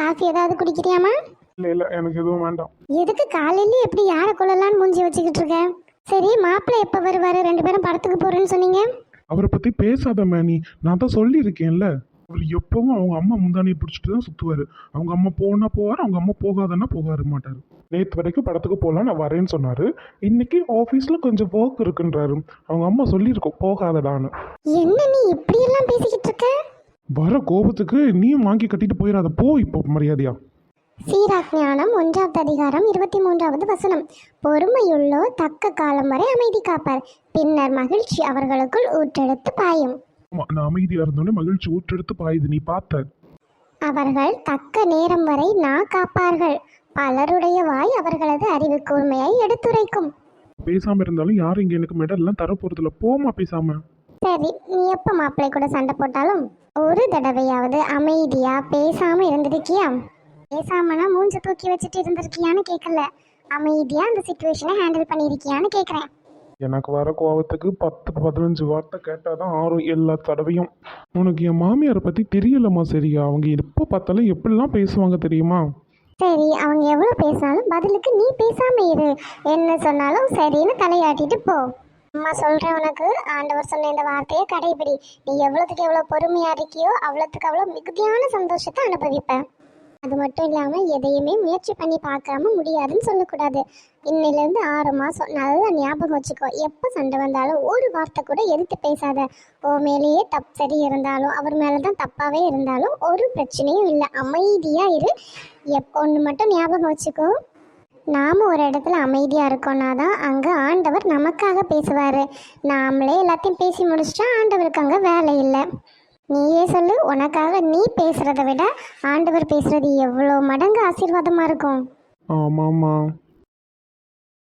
Coffee ஏதாவது குடிக்கிறியாமா இல்லை இல்லை எனக்கு எதுவும் வேண்டாம். எதுக்கு காலையில எப்படி யாரை கொள்ளலான்னு மூஞ்சி வச்சுக்கிட்டு இருக்க? சரி மாப்பிள்ளை எப்போ வருவாரு? ரெண்டு பேரும் படத்துக்கு போறேன்னு சொன்னீங்க. அவரை பற்றி பேசாத மேனி நான் தான் சொல்லியிருக்கேன்ல. அவர் எப்பவும் அவங்க அம்மா முந்தானியை பிடிச்சிட்டு தான் சுற்றுவார் அவங்க அம்மா போனா போவார் அவங்க அம்மா போகாதன்னா போகாரு மாட்டார். நேற்று வரைக்கும் படத்துக்கு போகலாம் நான் வரேன்னு சொன்னார். இன்னைக்கு ஆஃபீஸில் கொஞ்சம் ஒர்க் இருக்குன்றாரு. அவங்க அம்மா சொல்லியிருக்கோம் போகாதடான்னு. என்ன நீ இப்படி எல்லாம் பேசிக்கிட்டு இருக்க? வர கோபத்துக்கு நீயும் வாங்கி கட்டிட்டு போயிடாத. போ இப்போ மரியாதையா. சீராக்ஞானம் ஒன்றாவது அதிகாரம் இருபத்தி மூன்றாவது வசனம். பொறுமையுள்ளோ தக்க காலம் வரை அமைதி காப்பார். பின்னர் மகிழ்ச்சி அவர்களுக்குள் ஊற்றெடுத்து பாயும். ஆமா நான் அமைதியாக இருந்தோடனே மகிழ்ச்சி ஊற்றெடுத்து பாயுது நீ பார்த்த. அவர்கள் தக்க நேரம் வரை நா காப்பார்கள். பலருடைய வாய் அவர்களது அறிவு கூர்மையை எடுத்துரைக்கும். பேசாமல் இருந்தாலும் யாரும் இங்கே எனக்கு மெடல்லாம் தர போகிறதில்ல போமா பேசாம. சரி நீ எப்ப மாப்பிள்ளை கூட சண்டை போட்டாலும்? ஒரு தடவையாவது அமைதியா பேசாம இருந்திருக்கியா? பேசாமனா மூஞ்ச தூக்கி வச்சுட்டு இருந்திருக்கியான்னு கேட்கல அமைதியா அந்த சுச்சுவேஷனை ஹேண்டில் பண்ணியிருக்கியான்னு கேட்குறேன் எனக்கு வர கோவத்துக்கு பத்து பதினஞ்சு வார்த்தை கேட்டால் தான் ஆறும் எல்லா தடவையும். உனக்கு என் மாமியாரை பற்றி தெரியலம்மா சரியா? அவங்க எப்போ பார்த்தாலும் எப்படிலாம் பேசுவாங்க தெரியுமா? சரி அவங்க எவ்வளோ பேசினாலும் பதிலுக்கு நீ பேசாம இரு. என்ன சொன்னாலும் சரின்னு தலையாட்டிட்டு போ. அம்மா சொல்கிறேன் உனக்கு. ஆண்டவர் சொன்ன இந்த வார்த்தையை கடைபிடி. நீ எவ்வளோத்துக்கு எவ்வளோ பொறுமையாக இருக்கியோ அவ்வளோத்துக்கு அவ்வளோ மிகுதியான சந்தோஷத்தை அனுபவிப்பேன். அது மட்டும் இல்லாமல் எதையுமே முயற்சி பண்ணி பார்க்காம முடியாதுன்னு சொல்லக்கூடாது. இன்னிலேருந்து ஆறு மாதம் நல்லா ஞாபகம் வச்சுக்கோ. எப்போ சண்டை வந்தாலும் ஒரு வார்த்தை கூட எதிர்த்து பேசாத. ஓ மேலேயே தப் சரி இருந்தாலும் அவர் மேலே தான் தப்பாகவே இருந்தாலும் ஒரு பிரச்சனையும் இல்லை. அமைதியாக இரு. எப் ஒன்று மட்டும் ஞாபகம் வச்சுக்கோ. நாம் ஒரு இடத்துல அமைதியாக இருக்கோன்னா தான் அங்கே ஆண்டவர் நமக்காக பேசுவார். நாமளே எல்லாத்தையும் பேசி முடிச்சிட்டா ஆண்டவருக்கு அங்கே வேலை இல்லை. நீயே சொல்லு உனக்காக நீ பேசுகிறத விட ஆண்டவர் பேசுகிறது எவ்வளோ மடங்கு ஆசீர்வாதமாக இருக்கும். ஆமாம்மா.